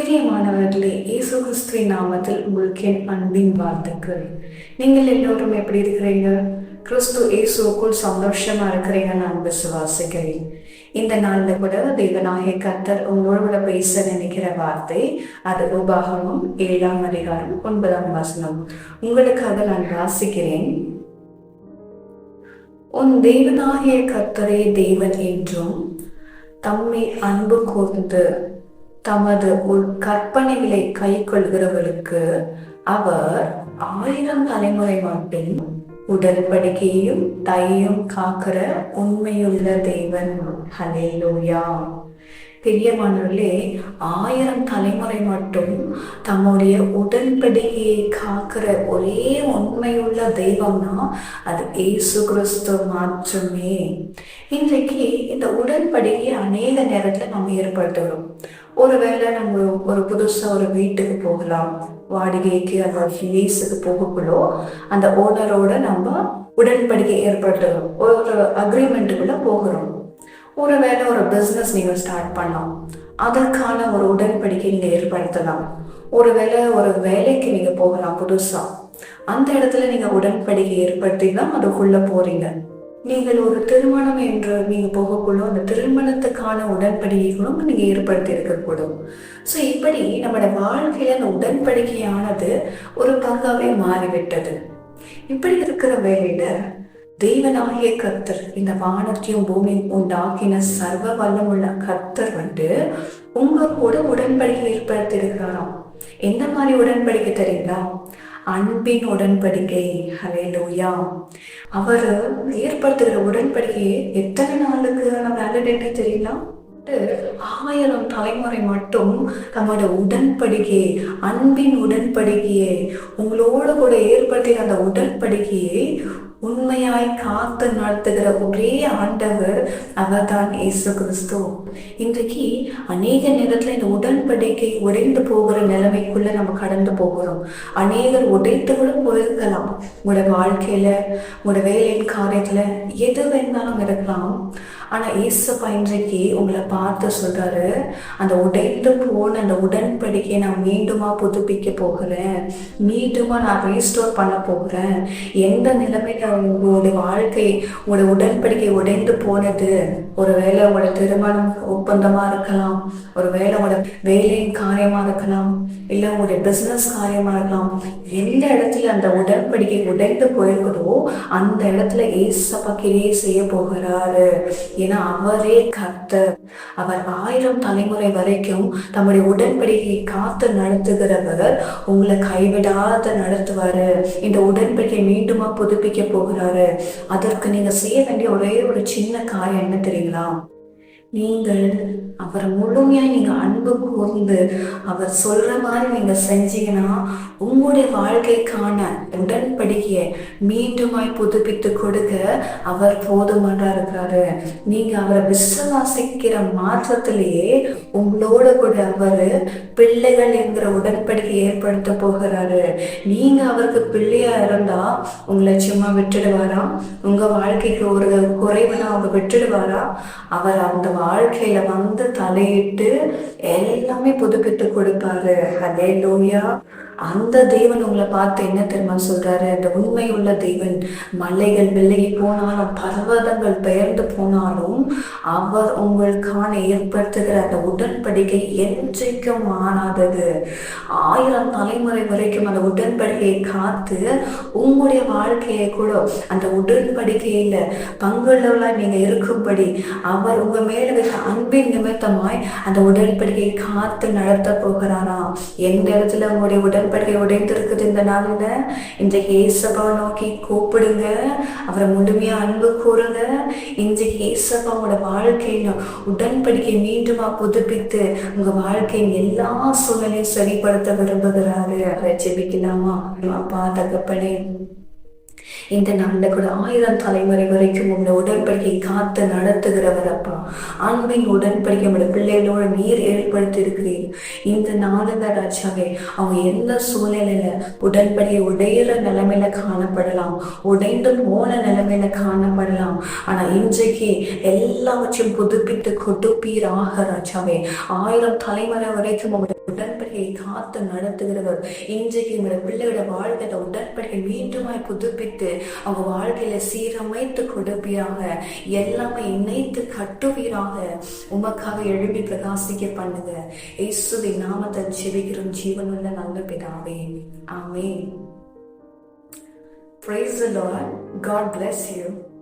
பிரியமானவர்களே இயேசு கிறிஸ்துவின் நாமத்தில் உங்களுக்கு என் அன்பின் வாழ்த்துக்கள். நீங்கள் எல்லோரும் எப்படி இருக்கிறீங்க? கிறிஸ்து இயேசுக்குள் சந்தோஷமா இருக்கிறீங்க நான் விசுவாசிக்கிறேன் இந்த நாளில் கூட தேவநாயக கத்தர் உங்களோட பேச நினைக்கிற வார்த்தை அது உபாகமும் ஏழாம் அதிகாரம் ஒன்பதாம் வசனம். உங்களுக்காக நான் வாசிக்கிறேன். உன் தேவநாயக கர்த்தரே தேவன் என்றும் தம்மை அன்பு கூர்ந்து தமது உள் கற்பனைகளை கை கொள்கிறவர்களுக்கு அவர் ஆயிரம் தலைமுறை மட்டும் உடன்படிக்கையும் தையும் காக்கிற உண்மையுள்ள தெய்வன் ஹலேலூயா பிரியமானவர்களே ஆயிரம் தலைமுறை மட்டும் தம்முடைய உடன்படிக்கையை காக்கிற ஒரே உண்மையுள்ள தெய்வம்னா அது ஏசு கிறிஸ்து மாற்றமே இன்றைக்கு இந்த உடன்படிக்கை அநேக நேரத்தில் நம்ம ஏற்படுத்துகிறோம். ஒருவேளை நம்ம ஒரு புதுசா ஒரு வீட்டுக்கு போகலாம் வாடகைக்கு அந்த லீஸுக்கு போகக்குள்ளோ அந்த ஓனரோட நம்ம உடன்படிக்கை ஏற்படுத்துகிறோம் ஒரு அக்ரிமெண்ட்டுக்குள்ள போகிறோம். ஒருவேளை ஒரு பிஸ்னஸ் நீங்கள் ஸ்டார்ட் பண்ணலாம். அதற்கான ஒரு உடன்படிக்கை நீங்கள் ஏற்படுத்தலாம். ஒருவேளை ஒரு வேலைக்கு நீங்கள் போகலாம் புதுசாக அந்த இடத்துல நீங்கள் உடன்படிக்கை ஏற்படுத்தி தான் அதுக்குள்ளே போகிறீங்க நீங்கள் ஒரு திருமணம் என்று நீங்கள் போகக்குள்ள அந்த திருமணத்துக்கான உடன்படிக்கைகளும் நீங்கள் ஏற்படுத்தி இருக்கக்கூடும் ஸோ இப்படி நம்மளோட வாழ்க்கையில் அந்த உடன்படிக்கையானது ஒரு பங்காவே மாறிவிட்டது. இப்படி இருக்கிற வேலையில தெய்வனாகிய கர்த்தர் இந்த வானத்தையும் பூமியும் உண்டாக்கின சர்வ வல்லமுள்ள கர்த்தர் வந்து உங்க கூட உடன்படிக்கை ஏற்படுத்தியிருக்கிறாராம். எந்த மாதிரி உடன்படிக்கை தெரியுங்களா? அன்பின் உடன்படிக்கை. ஹலே லூயா அவர் ஏற்படுத்துகிற உடன்படிக்கையை எத்தனை நாளுக்கு வேலிடிட்டி தெரியலாம் ஆயிரம் தலைமுறை மட்டும் நம்மளோட உடன்படிக்கையை அன்பின் உடன்படிக்கையை உங்களோட கூட ஏற்படுத்திய அந்த உடன்படிக்கையை உண்மையாய் காத்து நடத்துகிற ஒரே ஆண்டவர் அவர்தான் இயேசு கிறிஸ்து. இன்றைக்கு அநேக நேரத்துல இந்த உடன்படிக்கை உடைந்து போகிற நிலைமைக்குள்ள நம்ம கடந்து போகிறோம். அநேகர் உடைத்து கூட போயிருக்கலாம். உங்களோட வாழ்க்கையில உங்களோட வேலையின் காரியத்துல எது வேணாலும் இருக்கலாம். ஆனா இயேசப்பா இன்றைக்கு உங்களை பார்த்து சொல்றாரு அந்த உடைந்து போன அந்த உடன்படிக்கையை நான் மீண்டுமா புதுப்பிக்க போகிறேன். மீண்டுமா நான் ரீஸ்டோர் பண்ண போகிறேன். எந்த நிலைமையில உங்களுடைய வாழ்க்கை உங்களுடைய உடன்படிக்கை உடைந்து போனது? ஒரு வேலை உங்களோட திருமணம் ஒப்பந்தமா இருக்கலாம். ஒரு வேலை உங்களோட வேலையின் காரியமா இருக்கலாம். இல்ல உங்களுடைய பிசினஸ் காரியமா இருக்கலாம். எந்த இடத்துல அந்த உடன்படிக்கை உடைந்து போயிருக்குதோ அந்த இடத்துல ஏசப்பா கிரியை செய்ய போகிறாரு. ஏன்னா அவரே கர்த்தர் அவர் ஆயிரம் தலைமுறை வரைக்கும் தம்முடைய உடன்படிக்கையை காத்து நடத்துகிறவர் உங்களை கைவிடாத நடத்துவாரு. இந்த உடன்படிக்கை மீண்டுமா புதுப்பிக்க போகிறாரு. அதற்கு நீங்க செய்ய வேண்டிய ஒரே ஒரு சின்ன காரியம் என்ன தெரியுங்களா? நீங்கள் அவரை முழுமையாக நீங்கள் அன்பு கூர்ந்து அவர் சொல்கிற மாதிரி நீங்கள் செஞ்சீங்கன்னா உங்களுடைய வாழ்க்கைக்கான உடன்படிக்கையை மீண்டுமாய் புதுப்பித்து கொடுக்க அவர் போதுமானா இருக்கிறாரு நீங்கள் அவரை விசுவாசிக்கிற மாற்றத்திலேயே உங்களோட கூட அவர் பிள்ளைகள் என்கிற உடன்படிக்கை ஏற்படுத்த போகிறாரு. நீங்கள் அவருக்கு பிள்ளையாக இருந்தால் உங்களை சும்மா விட்டுடுவாரா? உங்கள் வாழ்க்கைக்கு ஒரு குறைவுனா அவங்க விட்டுடுவாரா? அவர் அந்த வாழ்க்கையில வந்து தலையிட்டு எல்லாமே புதுப்பித்து கொடுப்பாரு. அதே லோயா அந்த தேவன் உங்களை பார்த்து என்ன தெரியுமா சொல்றாரு? அந்த உண்மை உள்ள தேவன் மலைகள் விலகி போனாலும் பர்வதங்கள் பெயர்ந்து போனாலும் அவர் உங்களுக்கான ஏற்படுத்துகிற அந்த உடன்படிக்கை என்றைக்கும் ஆனாதது ஆயிரம் தலைமுறை வரைக்கும் அந்த உடன்படிக்கையை காத்து உங்களுடைய வாழ்க்கையை கூட அந்த உடன்படிக்கையில பங்குள்ளவளா நீங்க இருக்கும்படி அவர் உங்க மேல வைத்த அன்பின் நிமித்தமாய் அந்த உடன்படிக்கையை காத்து நடத்த போகிறாராம் எந்த இடத்துல உங்களுடைய உடன் உடைந்து இருக்குது இந்த நாளில். இன்றைக்கு ஏசப்பாவை நோக்கி கூப்பிடுங்க. அவரை முழுமையாக அன்பு கூறுங்க. இன்றைக்கு ஏசப்பா உங்களோட வாழ்க்கையில உடன்படிக்கை மீண்டுமா புதுப்பித்து உங்க வாழ்க்கையின் எல்லா சூழ்நிலையும் சரிப்படுத்த விரும்புகிறாரு. அதை ஜெபிக்கலாமா? அப்பா தகப்பனே. இந்த நாளில் கூட ஆயிரம் தலைமுறை வரைக்கும் உங்களை உடன்படிக்கை காத்து நடத்துகிறவர் அப்பா அன்பின் உடன்படிக்கை உங்களோட பிள்ளைகளோட நீர் ஏற்படுத்தி இருக்கிறீர் இந்த நாளில் ராஜாவே அவங்க எந்த சூழ்நிலையில உடன்படியை உடையிற நிலைமையில காணப்படலாம் உடைந்து போன நிலைமையில காணப்படலாம். ஆனா இன்றைக்கு எல்லாவற்றையும் புதுப்பித்து கொடுப்பீராக ராஜாவே. ஆயிரம் தலைமுறை வரைக்கும் உங்களுடைய உடன்படியை காத்து நடத்துகிறவர் இன்றைக்கு உங்களோட பிள்ளையோட வாழ்க்கையில உடன்படியை மீண்டுமாய் புதுப்பித்து அவங்க வாழ்க்கையில சீரமைத்து கொடுப்பீராக. எல்லாமே இணைத்து கட்டுவீராக. உமக்காக எழுப்பி பிரகாசிக்க பண்ணுங்க. இயேசுவின் நாமத்தை ஜெபிக்கிறோம். ஜீவனுள்ள நல்ல பிதாவே. ஆமே Praise the Lord. God bless you.